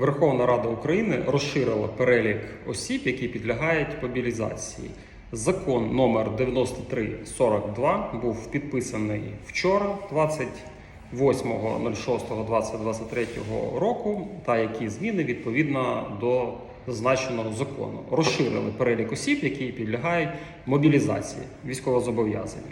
Верховна Рада України розширила перелік осіб, які підлягають мобілізації. Закон номер 9342 був підписаний вчора, 28.06.2023 року, та які зміни відповідно до зазначеного закону розширили перелік осіб, які підлягають мобілізації військовозобов'язані.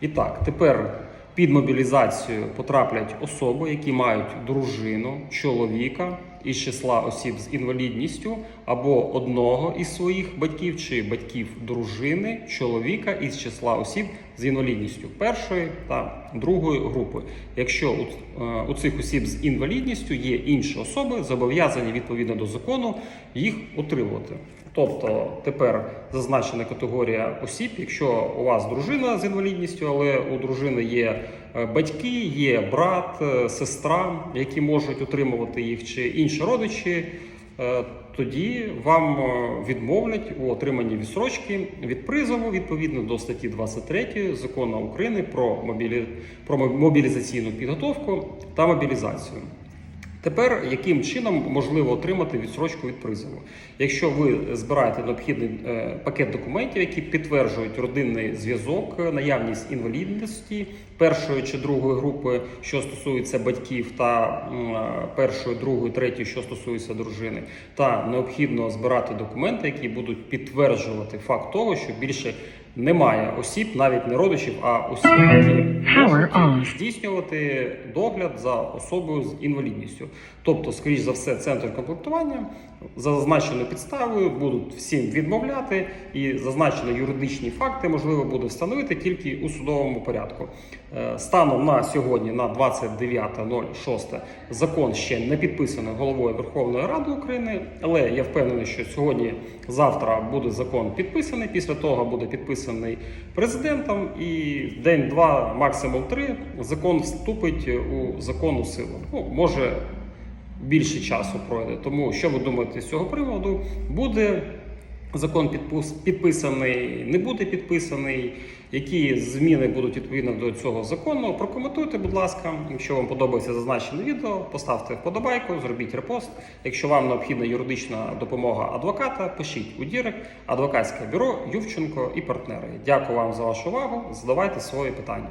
І так, тепер під мобілізацію потраплять особи, які мають дружину, чоловіка із числа осіб з інвалідністю або одного із своїх батьків чи батьків дружини, чоловіка із числа осіб з інвалідністю першої та другої групи. Якщо у, е, цих осіб з інвалідністю є інші особи, зобов'язані відповідно до закону їх утримувати. Тобто тепер зазначена категорія осіб, якщо у вас дружина з інвалідністю, але у дружини є е, батьки, є брат, е, сестра, які можуть утримувати їх, чи інші родичі, е, тоді вам відмовлять у отриманні відсрочки від призову відповідно до статті 23 закону України про мобілізаційну підготовку та мобілізацію. Тепер яким чином можливо отримати відсрочку від призову? Якщо ви збираєте необхідний е, пакет документів, які підтверджують родинний зв'язок, е, наявність інвалідності першої чи другої групи, що стосується батьків, та е, першої, другої, третьої, що стосується дружини, та необхідно збирати документи, які будуть підтверджувати факт того, що більше немає осіб, навіть не родичів, а осіб, які. Здійснювати догляд за особою з інвалідністю. Тобто, скоріш за все, центр комплектування за зазначеною підставою будуть всім відмовляти, і зазначені юридичні факти можливо буде встановити тільки у судовому порядку. Е, Станом на сьогодні, на 29.06, закон ще не підписаний головою Верховної Ради України, але я впевнений, що сьогодні, завтра буде закон підписаний. Після того буде підписаний президентом, і день-два, максимум три, закон вступить у законну силу. Ну, може більше часу пройде. Тому що ви думаєте з цього приводу? Буде закон підпис- підписаний, не буде підписаний. Які зміни будуть відповідно до цього закону? Прокоментуйте, будь ласка. Якщо вам подобається зазначене відео, поставте вподобайку, зробіть репост. Якщо вам необхідна юридична допомога адвоката, пишіть у Дірект, адвокатське бюро Ювченко і партнери. Дякую вам за вашу увагу. Задавайте свої питання.